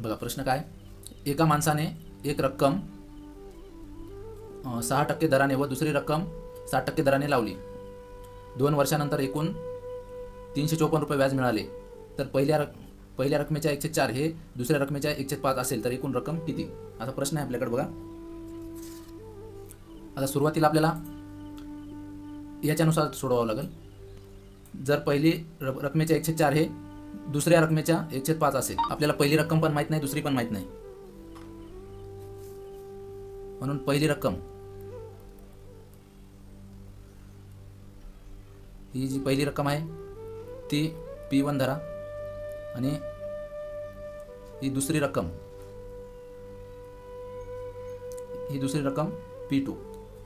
बघा प्रश्न काय? एका माणसाने एक रक्कम सहा टक्के दराने व दुसरी रक्कम सात टक्के दराने लावली. दोन वर्षानंतर एकूण तीनशे चोपन्न रुपये व्याज मिळाले. तर पहिल्या रक पहिल्या रकमेच्या एकशे चार हे दुसऱ्या रकमेच्या एकशे पाच असेल तर एकूण रक्कम किती? असा प्रश्न आहे आपल्याकडे बघा. आता सुरुवातीला आपल्याला याच्यानुसार सोडवावं लागेल. जर पहिली र रकमेच्या एकशे चार हे दुसऱ्या रकमेच्या एकशे पाच असेल. आपल्याला पहिली रक्कम पण माहीत नाही दुसरी पण माहीत नाही. म्हणून पहिली रक्कम. ही जी पहिली रक्कम आहे ती पी वन धरा आणि ही दुसरी रक्कम. ही दुसरी रक्कम पी टू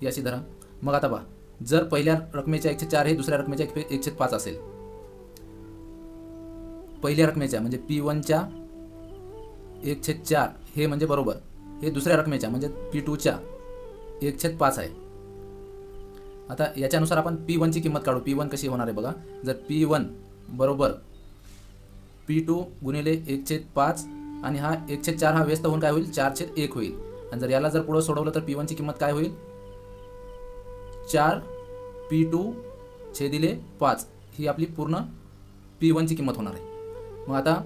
ही अशी धरा. मग आता पहा जर पहिल्या रकमेच्या एकशे चार हे दुसऱ्या रकमेच्या एकशे पाच असेल. पहिल्या रकमेच्या म्हणजे पी वनच्या एक छेद चार हे म्हणजे बरोबर. हे दुसऱ्या रकमेच्या म्हणजे पी टूच्या एकशे पाच आहे. आता याच्यानुसार आपण पी वनची किंमत काढू. पी वन कशी होणार आहे बघा. जर पी वन बरोबर पी टू गुणिले छेद पाच आणि हा एक छेद चार हा व्यस्त होऊन काय होईल? चार छेद एक होईल. आणि जर याला जर पुढं सोडवलं तर पी वनची किंमत काय होईल? चार पी टू छेदिले पाच. ही आपली पूर्ण पी वनची किंमत होणार आहे. मग आता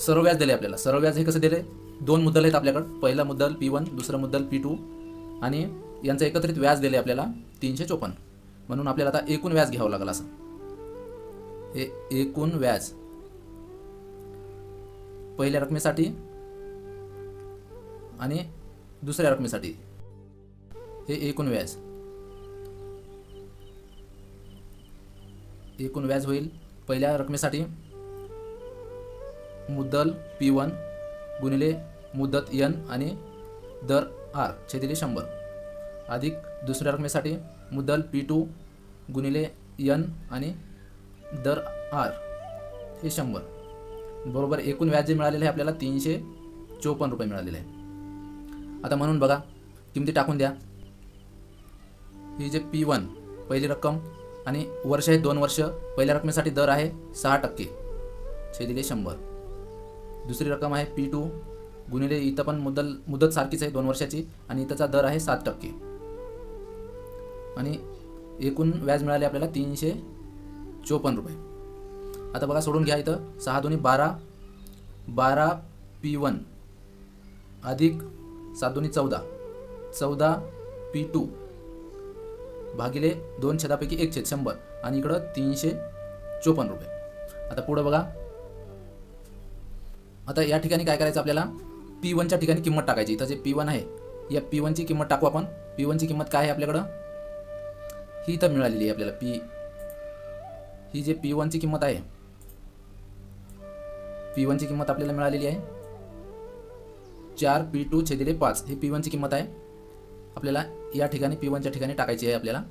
सर्व व्याज दिले आपल्याला. सर्व व्याज हे कसं दिले? दोन मुद्दल आहेत आपल्याकडं. पहिला मुद्दल पी वन दुसरं मुद्दल पी टू आणि यांचं एकत्रित व्याज दिले आपल्याला तीनशे चोपन्न. म्हणून आपल्याला आता एकूण व्याज घ्यावं लागेल असं. हे एकूण व्याज. पहिल्या रकमेसाठी आणि दुसऱ्या रकमेसाठी. हे एकूण व्याज. एकूण व्याज होईल. पहिल्या रकमेसाठी मुद्दल पी वन गुणिले मुदत यन आणि दर आर छेदिले शंभर. अधिक दुसऱ्या रकमेसाठी मुद्दल पी टू गुणिले यन आणि दर आर हे शंभर. बरोबर एकूण व्याज जे मिळालेलं आहे आपल्याला तीनशे चोपन्न रुपये मिळालेले आहे. आता म्हणून बघा किमती टाकून द्या. ही जे पी वन पहिली रक्कम आणि वर्ष आहे दोन वर्ष पहिल्या रकमेसाठी दर आहे सहा टक्के. छेदिले शंभर. दुसरी रक्कम आहे पी टू गुणिले इथं पण मुद्दल मुदत सारखीच आहे दोन वर्षाची आणि इथंचा दर आहे सात टक्के. आणि एकूण व्याज मिळाले आपल्याला तीनशे चोपन्न रुपये. आता बघा सोडून घ्या इथं. सहा दोन्ही बारा. बारा पी वन अधिक सात दोन्ही चौदा. चौदा पी टू भागिले दोन छेदापैकी एक छेद शंभर. आणि इकडं तीनशे चोपन्न रुपये. आता पुढं बघा. आता या ठिकाणी काय करायचं आपल्याला? पी वनच्या ठिकाणी किंमत टाकायची. इथं जे पी वन आहे या पी वनची किंमत टाकू आपण. पी वनची किंमत काय आहे आपल्याकडं? ही इथं मिळालेली आहे आपल्याला. पी ही जे पी वनची किंमत आहे पी वनची किंमत आपल्याला मिळालेली आहे चार पी टू छेदिले पाच. ही पी वनची किंमत आहे. आपल्याला या ठिकाणी पी वनच्या ठिकाणी टाकायची आहे आपल्याला.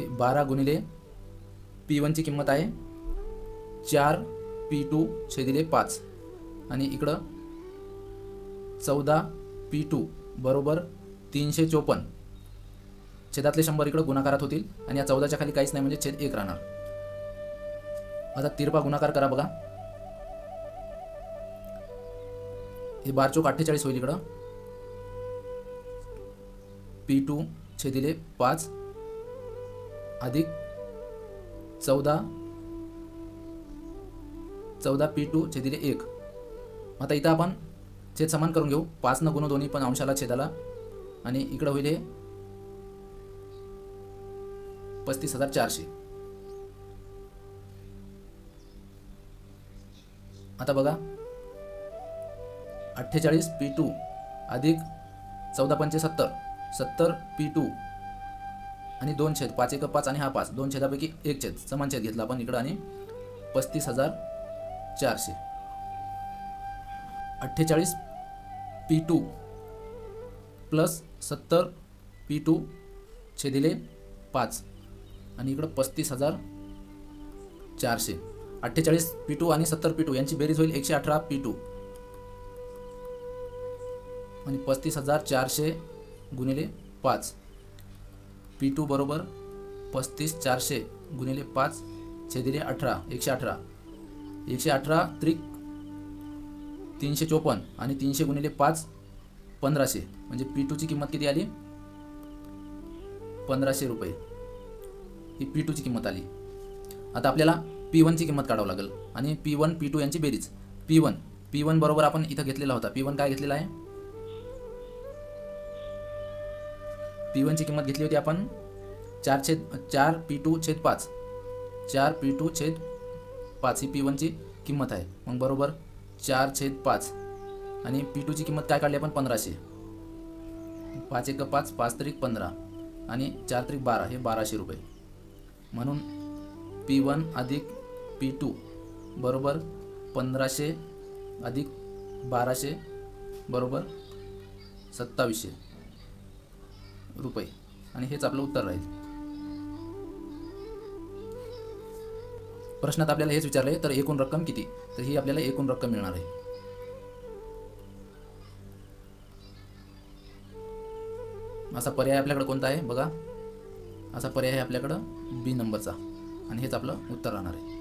हे बारा गुणिले पी वनची किंमत आहे. चार पी टू छेदिले पाच. आणि इकडं चौदा पी टू बरोबर तीनशे चोपन्न. छेदातले शंभर इकडं गुणाकारात होतील आणि या चौदाच्या खाली काहीच नाही म्हणजे छेद एक राहणार. आता तिरपा गुणाकार करा बघा. हे बार चौक अठ्ठेचाळीस होईल इकडं. पी टू छेदिले पाच. अधिक चौदा चौदा पी टू छेदिले एक. आता इथं आपण छेद समान करून घेऊ. पाच न गुण दोन्ही पण अंशाला छेदाला. आणि इकडं होईल हे पस्तीस हजार चारशे. आता बघा. अठ्ठेचाळीस पी टू अधिक चौदा पंचे सत्तर सत्तर पी टू आणि दोन छेद पाच एक पाच आणि हा पाच. दोन छेदापैकी एक छेद. समान छेद घेतला आपण इकडं आणि पस्तीस हजार चारशे. अठ्ठेचाळीस पी टू प्लस सत्तर पी टू छेदिले पाच. आणि इकडं पस्तीस हजार चारशे. अठ्ठेचाळीस पी टू आणि सत्तर पी टू यांची बेरीज होईल एकशे अठरा पी टू. आणि पस्तीस हजार चारशे गुणिले पाच. पी टू बरोबर पस्तीस चारशे गुणिले पाच छेदिले अठरा एकशे अठरा. एकशे अठरा त्रिक तीनशे चोपन्न आणि तीनशे गुणिले पाच पंधराशे. म्हणजे पी टूची किंमत किती आली? पंधराशे रुपये. ही पी टूची किंमत आली. आता आपल्याला पी वनची किंमत काढावं लागेल. आणि पी वन पी टू यांची बेरीज. पी वन पी वन बरोबर आपण इथं घेतलेला होता. पी वन काय घेतलेला आहे? पी वनची किंमत घेतली होती आपण चार छेद चार पी टू छेद पाच. चार पी टू छेद पाच ही पी वनची किंमत आहे. मग बरोबर चार छेद पाच. आणि पी टूची किंमत काय काढली आपण? पंधराशे. पाच एक पाच पाच तरीक पंधरा. आणि चार तरीक बारा हे बाराशे रुपये. म्हणून पी वन अधिक पी टू बरोबर पंधराशे अधिक बाराशे बरोबर सत्तावीसशे. रुपये. आणि हेच आपलं उत्तर राहील. प्रश्नात आपल्याला हेच विचारले तर एकूण रक्कम किती? तर ही आपल्याला एकूण रक्कम मिळणार आहे. असा पर्याय आपल्याकडे कोणता आहे? बघा. असा पर्याय आहे आपल्याकडं बी नंबरचा आणि हेच आपलं उत्तर राहणार आहे.